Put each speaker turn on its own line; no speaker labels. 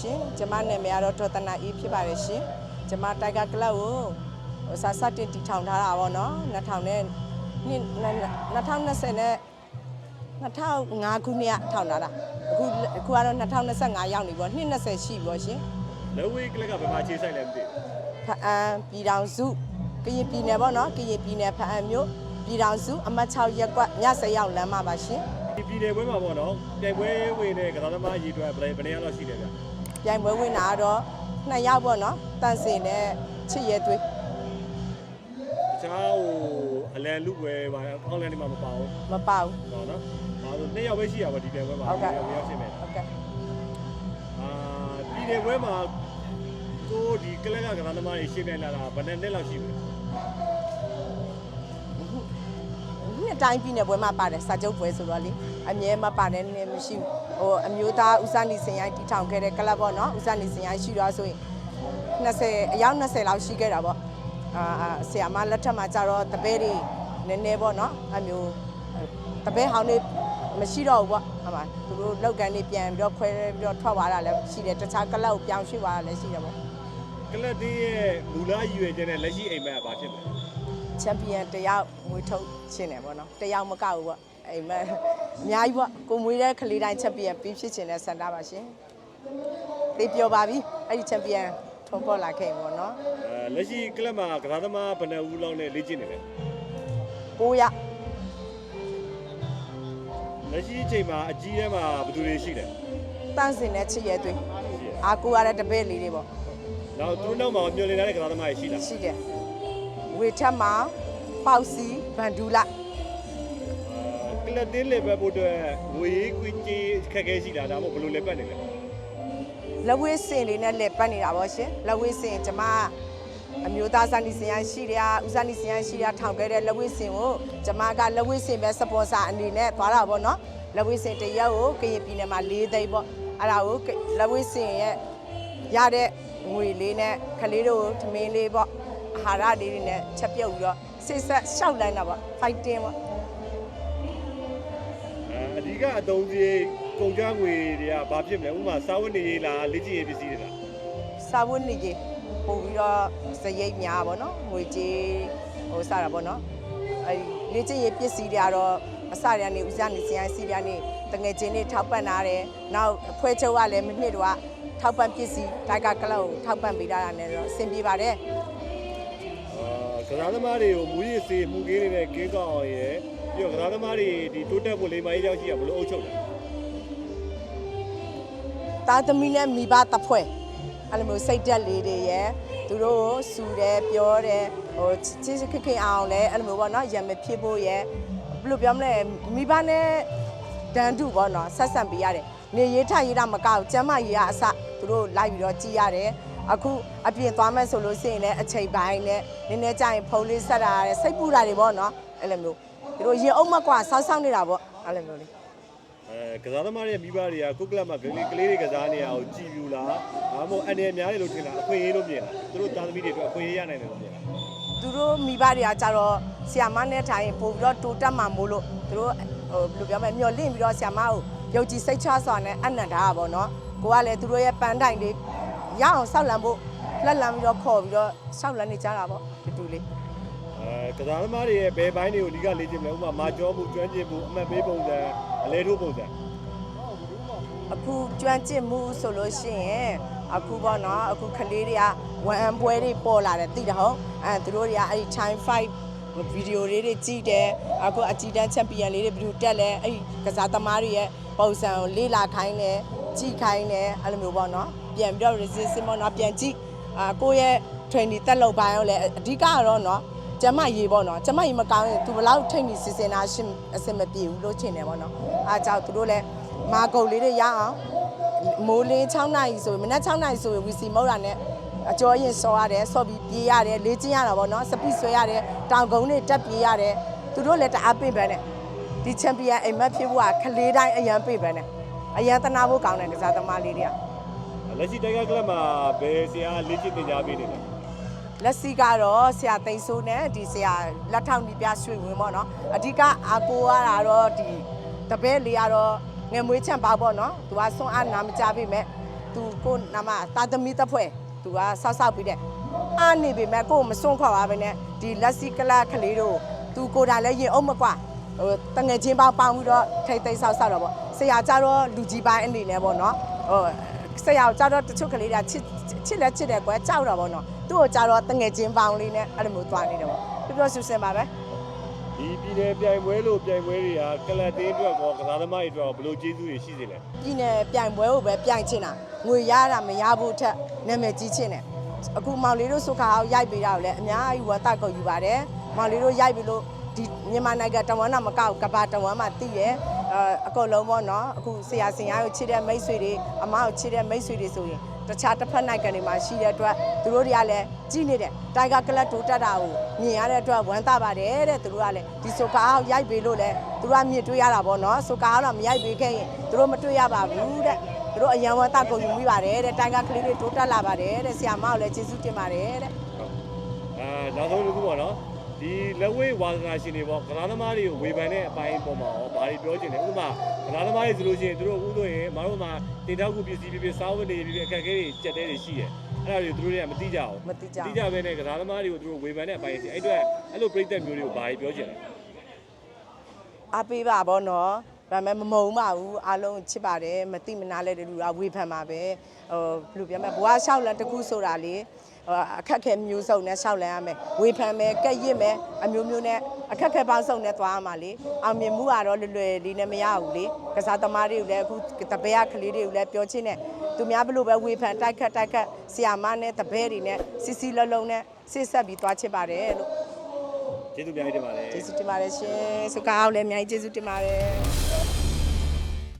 ရှင်ကျမနာမည်ကတော့ဒေါ်တနာအေးဖြစ်ပါတယ်ရှင်ကျမတိုက်ကကလပ်ကိုဟိုစာစတင်တည်ထောင်ထားတာပေါ့နော်2000နဲ့နှစ်2020နဲ့2005ခုနှစ်ကထောင်ထားတာအခုအခုကတော့2025ရောက်နေပေါ့နှစ်20ရှိပြီပေါ့ရှင်
လောဝေးကလက်ကဘယ်မှာခြေဆိုင်လဲမသိ
ဖအံပြည်တော်စုကရင်ပြည်နယ်ပေါ့နော်ကရင်ပြည်နယ်ဖအံမြို့ပြည်တော်စုအမှတ်6ရပ်ကွက်ညစရောက်လမ်းမှာပါရှင်
ဘူး ဒီပြည်နယ်ပွဲမှာပေါ့နော်ပြိုင်ပွဲဝင်တဲ့ကစားသမားအရေးအတွက်ဘယ်ဘယ်နေရာလောက်ရှိတယ်ဗျ
ပြိုင်ပွဲဝင်တာကတော့နှစ်ယောက်ပေါ့နော်တန်စင်နဲ့ချစ်ရဲသွေး
တခြားဟိုအလန်လူပွဲပါအောင်းလန်ဒီမှာမပါဘူး
မပါဘူး
ဟောနော်ဒါဆိုနှစ်ယောက်ပဲရှိရပါဒီပြိုင်ပွဲမှာ
ဟုတ်ကဲ့
နှစ်ယောက်ရှိမယ်
ဟုတ်ကဲ့
အာပြည်နယ်ပွဲမှာကိုဒီကလက်ကကစားသမားတွေရှင်းပြလာတာဘယ်နှစ်နှစ်လောက်ရှိပြီလဲ
နှစ်တိုင်းပြည်နယ်ပွဲမှာပါတယ်စာချုပ်ပွဲဆိုတော့လေအမြဲမပါတဲ့နေ့မရှိဘူးဟိုအမျိုးသားဦးစားနေစင်ရိုင်းတီထောင်ခဲ့တဲ့ကလပ်ပေါ့နော်ဦးစားနေစင်ရိုင်းရှိတော့ဆိုရင်20အယောက်20လောက်ရှိခဲ့တာပေါ့အာအာဆရာမလက်ထက်မှာကျတော့တပည့်တွေနည်းနည်းပေါ့နော်အမျိုးတပည့်ဟောင်းတွေမရှိတော့ဘူးပေါ့ဟုတ်ပါသူတို့လောက်ကန်တွေပြန်ပြီးတော့ခွဲပြီးတော့ထွက်သွားတာလည်းရှိတယ်တခြားကလပ်ကိုပြောင်းရွှေ့သွားတာလည်းရှိတယ်ပေါ့
ကလက်တင်းရဲ့မူလရည်ရွယ်ချက်နဲ့လက်ရှိအိမ်မက်ကဘာဖြစ်မလဲ
ချန်ပီယံတယောက်မွေးထုတ်ခြင်းတယ်ပေါ့နော်တယောက်မကဘူးပေါ့အိမ်မက်အများကြီးပေါ့ကိုမွေးတဲ့ကလေးတိုင်းချန်ပီယံပြီးဖြစ်ခြင်းတဲ့စန္ဒပါရှင်သိပြောပါပြီအဲ့ဒီချန်ပီယံထုံးပေါ်လာခဲ့ပေါ့နော်
အဲလက်ရှိကလပ်မှာကစားသမားဘယ်နှစ်ဦးလောက်နဲ့လေ့ကျင့်နေလဲ
ပိုးရ
လက်ရှိအချိန်မှာအကြီးထဲမှာဘယ်သူတွေရှိလဲ
တန့်စင်တဲ့ချစ်ရဲသွေးအာကိုရတဲ့တပည့်လေးတွေပေါ့
နောက်သူတို့နောက်မှာမျောလင်းလာတဲ့ကစားသမားတွေရှိလား
ရှိတယ် ဝေထက်မှာပေါက်စီဗန်ဒူလာ
ကလပ်တင်းလေပဲဖို့အတွက်ငွေရေးကွေးကြီးခက်ခဲရှိတာဒါမှမဟုတ်ဘယ်လိုလဲပတ်နေလဲ
လက်ဝဲစင်လေးနဲ့လက်ပတ်နေတာပေါ့ရှင်လက်ဝဲစင်ကျမအမျိုးသားဇာတိစင်ရရှိတယ်ဦးဇာတိစင်ရရှိတယ်ထောင်ခဲ့တဲ့လက်ဝဲစင်ကိုကျမကလက်ဝဲစင်ပဲစပွန်ဆာအနေနဲ့သွားတာပေါ့နော်လက်ဝဲစင်တစ်ရက်ကိုကရင်ပြည်နယ်မှာ၄သိန်းပေါ့အဲ့ဒါကိုလက်ဝဲစင်ရဲ့ရတဲ့ငွေလေးနဲ့ခလေးတို့ထမင်းလေးပေါ့ အာဟာရလေးတွေနဲ့ချက်ပြုတ်ပြီးတော့စိတ်ဆက်ရှောက်လိုက်တာပေါ့ fighting ပေါ့
အဲအဓိကအတုံးကြီးကုန်ကြငွေတွေကဘာဖြစ်မလဲဥပမာစာဝတ်နေရေးလားလေ့ကျင့်ရေးပစ္စည်းတွေလား
စာဝတ်နေကြီးပို့ပြီးတော့စရိတ်များပေါ့နော်ငွေကြေးဟိုစတာပေါ့နော်အဲဒီလေ့ကျင့်ရေးပစ္စည်းတွေကတော့အစရကနေဦးစားနေစရန်စီရကနေတငယ်ချင်းတွေထောက်ပံ့ထားတယ်နောက်ဖွဲချုပ်ကလည်းမနှစ်တော့ထောက်ပံ့ပစ္စည်းတိုက်ကကလောက်ကိုထောက်ပံ့ပေးထားတာနဲ့တော့အဆင်ပြေပါတယ်
အာ ကစားသမားတွေကိုမူရည်စေမှုကင်းနေတဲ့ကင်းကောင်းအောင်ရယ်ပြီးတော့ကစားသမားတွေဒီတိုးတက်ဖို့လိမ္မာရေးကြောင့်ရှိရဘယ်လိုအုပ်ချုပ်လဲ
သားသမီးနဲ့မိဘတစ်ဖွဲ့အဲ့လိုမျိုးစိတ်တက်လေးတွေရယ်သူတို့ကိုစူတယ်ပြောတယ်ဟိုချစ်ချစ်ခင်ခင်အောင်လဲအဲ့လိုမျိုးပေါ့နော်ရံမဖြစ်ဖို့ရယ်ဘယ်လိုပြောမလဲမိဘနဲ့တန်းတူပေါ့နော်ဆက်ဆံပေးရတယ်နေရေးထိုင်ရေးတာမကောက်ကျမ်းမရေးရအစသူတို့လိုက်ပြီးတော့ကြည်ရတယ် အခုအပြင်သွားမယ်ဆိုလို့ရှိရင်လည်းအချိန်ပိုင်းနဲ့နည်းနည်းကြာရင်ဖုန်းလေးဆက်တာရတယ်စိတ်ပူတာတွေပေါ့နော်အဲ့လိုမျိုးသူတို့ရင်အုပ်မကွာဆောက်ဆောက်နေတာပေါ့အဲ့လိုမျိုးလေး
အဲကစားသမားတွေမိဘတွေကကိုယ့်ကလပ်မှာကလေးကလေးတွေကစားနေရအောင်ကြည်ပြူလားဒါမှမဟုတ်အနေအများတွေလို့ထင်လားအခွင့်အရေးလို့မြင်လားသူတို့သားသမီးတွေအတွက်အခွင့်အရေးရနိုင်တယ်လို့မြင်လား
သူတို့မိဘတွေကကြတော့ဆီယာမနဲ့ထိုင်ရင်ပို့ပြီးတော့တိုးတက်မှာမို့လို့သူတို့ဟိုဘယ်လိုပြောမလဲမျောလင့်ပြီးတော့ဆီယာမကိုယုံကြည်စိတ်ချစွာနဲ့အနန္တတာပေါ့နော်ကိုကလည်းသူတို့ရဲ့ပန်းတိုင်လေး ရအောင်ဆောက်လံဖို့လက်လံပြီးတော့ခေါ်ပြီးတော့ဆောက်လံနေကြတာပေါ့တူတူလေး
အဲကစားသမားတွေရဲ့ဘယ်ပိုင်းတွေကိုအဓိကလေ့ကျင့်မလဲဥပမာမာကျောမှုကျွမ်းကျင်မှုအမှတ်ပေးပုံစံအလဲထိုးပုံစံ
အခုကျွမ်းကျင်မှုဆိုလို့ရှိရင်အခုပေါ့နော်အခုကလေးတွေကဝန်အံပွဲတွေပေါ်လာတယ်သိတယ်ဟုတ်အဲသူတို့တွေကအဲ့ဒီ time 5ဗီဒီယိုလေးတွေကြည့်တယ်အခုအကြီးတန်းချန်ပီယံလေးတွေဘယ်လိုတက်လဲအဲ့ဒီကစားသမားတွေရဲ့ပုံစံကိုလေ့လာခိုင်းတယ် ကြည့်ခိုင်းတယ်အဲ့လိုမျိုးပေါ့နော်ပြန်ပြီးတော့ resistance ပေါ့နော်ပြန်ကြည့်အာကိုယ့်ရဲ့ training တက်လောက်ပိုင်းရောလဲအဓိကကတော့နော်ကျမရေးပေါ့နော်ကျမရေးမကောင်းရင်သူဘယ်လောက်ထိတ်နေစီစဉ်တာရှင်းအစင်မပြေဘူးလို့ထင်တယ်ပေါ့နော်အားကြောင့်သူတို့လည်းမာကုတ်လေးတွေရအောင်မိုးလင်း6နာရီဆိုရင်မနက်6နာရီဆိုရင်ဝီစီမုတ်တာနဲ့အကျော်ရင်စော်ရတယ်ဆော့ပြီးပြေးရတယ်လေ့ကျင့်ရတာပေါ့နော်စပီဆွဲရတယ်တောင်ကုန်းတွေတက်ပြေးရတယ်သူတို့လည်းတအားပင့်ပန်းတယ်ဒီချန်ပီယံအိမ်မက်ဖြစ်ဖို့ကခလေးတိုင်းအရန်ပင့်ပန်းတယ် အရန်တနာဖို့ကောင်းတယ်ကစားသမားလေးတွေက
လက်ရှိတိုက်ကကလပ်မှာဘယ်ဆရာလေ့ကျင့်သင်ကြားပေးနေလဲ
လက်စီကတော့ဆရာသိန်းစိုးနဲ့ဒီဆရာလက်ထောက်နီးပြရွှေဝင်ပေါ့နော်အဓိကအာကိုရတာတော့ဒီတပည့်လေးကတော့ငယ်မွေးချမ်းပါပေါ့နော်သူကဆွမ်းအားနာမကြပြီမဲ့သူကိုနာမတာသမီတပ်ဖွဲ့သူကဆောက်ဆောက်ပြီးတဲ့အားနေပေမဲ့ကိုယ်မစွန့်ခွာပါပဲနဲ့ဒီလက်စီကလကလေးတို့သူကိုယ်တိုင်လည်းရင်အောင်မကွာဟိုတငယ်ချင်းပေါင်းပေါင်းပြီးတော့ထိတ်သိမ်းဆောက်ဆောက်တော့ပေါ့ ဆရာကြတော့လူကြီးပိုင်းအနေနဲ့ပေါ့နော်ဟိုဆရာကြတော့တချို့ကလေးတွေကချစ်ချစ်လက်ချစ်တယ်ကွယ်ကြောက်တော့ပေါ့နော်သူ့ကိုကြတော့တငယ်ချင်းပေါင်းလေးနဲ့အဲ့လိုမျိုးတွားနေတယ်ပေါ့ပြပြဆူစင်ပါပဲ
ဒီပြည်နယ်ပြိုင်ပွဲလို့ပြိုင်ပွဲတွေကကလတ်တင်းအတွက်ကောကစားသမားတွေအတွက်ကောဘယ်လိုကျေးဇူးတွေရှိစေလဲ
ပြည်နယ်ပြိုင်ပွဲကိုပဲပြိုင်ချင်တာငွေရတာမရဘူးထက်နာမည်ကြီးချင်တယ်အခုမောင်လေးတို့စုခါအောင်ရိုက်ပေးတာကိုလည်းအများကြီးဝမ်းတောက်ကုန်ယူပါတယ်မောင်လေးတို့ရိုက်ပြီးလို့ဒီမြန်မာနိုင်ငံတဝန်နာမကောက်ကဘာတဝန်မှာတည်ရဲ့ အဲအကုန်လုံးပေါ့နော်အခုဆရာစင်ရကိုချစ်တဲ့မိတ်ဆွေတွေအမကိုချစ်တဲ့မိတ်ဆွေတွေဆိုရင်တခြားတစ်ဖက်နိုင်ငံတွေမှာရှိတဲ့အတွက်သူတို့တွေကလည်းကြီးနေတယ်တိုင်ဂါကလပ်တိုးတက်တာကိုမြင်ရတဲ့အတွက်ဝမ်းသာပါတယ်တဲ့သူတို့ကလည်းဒီဆိုကာအောင်ရိုက်ပေးလို့လည်းသူတို့ကမြင်တွေ့ရတာပေါ့နော်ဆိုကာကတော့မရိုက်ပေးခဲ့ရင်သူတို့မတွေ့ရပါဘူးတဲ့သူတို့အယံဝမ်းသာကုန်ယူမိပါတယ်တဲ့တိုင်ဂါကလေးတွေတိုးတက်လာပါတယ်တဲ့ဆရာမကိုလည်းကျေးဇူးတင်ပါတယ်တဲ့
အာနောက်ဆုံးတစ်ခုပေါ့နော် ဒီလက်ဝဲဝါသနာရှင်တွေပေါ့ကစားသမားတွေကိုဝေဖန်တဲ့အပိုင်းပေါ်မှာရောဘာတွေပြောချင်လဲဥပမာကစားသမားတွေဆိုလို့ရှိရင်သူတို့ဥဆိုရင်မတို့မှာတင်တောက်ကူပစ္စည်းပြပြစားဝတ်နေပြပြအခက်အခဲတွေကြက်တဲတွေရှိတယ်အဲ့ဒါတွေသူတို့တွေကမသိကြဘူး
မသိကြဘူး
သိကြပဲနဲ့ကစားသမားတွေကိုသူတို့ဝေဖန်တဲ့အပိုင်းရှိအဲ့အတွက်အဲ့လိုပြိသက်မျိုးတွေကိုဘာတွေပြောချင်လဲ
အားပေးပါဗောနော် ဒါပေမဲ့မမုံပါဘူးအားလုံးချစ်ပါတယ်မတိမနာလဲတဲ့လူကဝေဖန်ပါပဲဟိုဘယ်လိုပြောမလဲဘွားလျှောက်လန်တစ်ခုဆိုတာလေဟိုအခက်ခဲမျိုးစုံနဲ့လျှောက်လန်ရမယ်ဝေဖန်မယ်ကက်ရစ်မယ်အမျိုးမျိုးနဲ့အခက်ခဲပေါင်းစုံနဲ့သွားရမှာလေအောင်မြင်မှုကတော့လွယ်လွယ်လေးနဲ့မရဘူးလေကစားသမားတွေကိုလည်းအခုတပည့်ရကလေးတွေကိုလည်းပြောချင်းနဲ့သူများဘယ်လိုပဲဝေဖန်တိုက်ခတ်တိုက်ခတ်ဆီယာမနဲ့တပည့်တွေနဲ့စီစီလုံးလုံးနဲ့ဆိတ်ဆက်ပြီးသွားချစ်ပါတယ်လို့
ကျေးဇူးများကြီးတင်ပါတယ်
ကျေးဇူးတင်ပါတယ်ရှင်စကားအောင်လည်းအများကြီးကျေးဇူးတင်ပါတယ်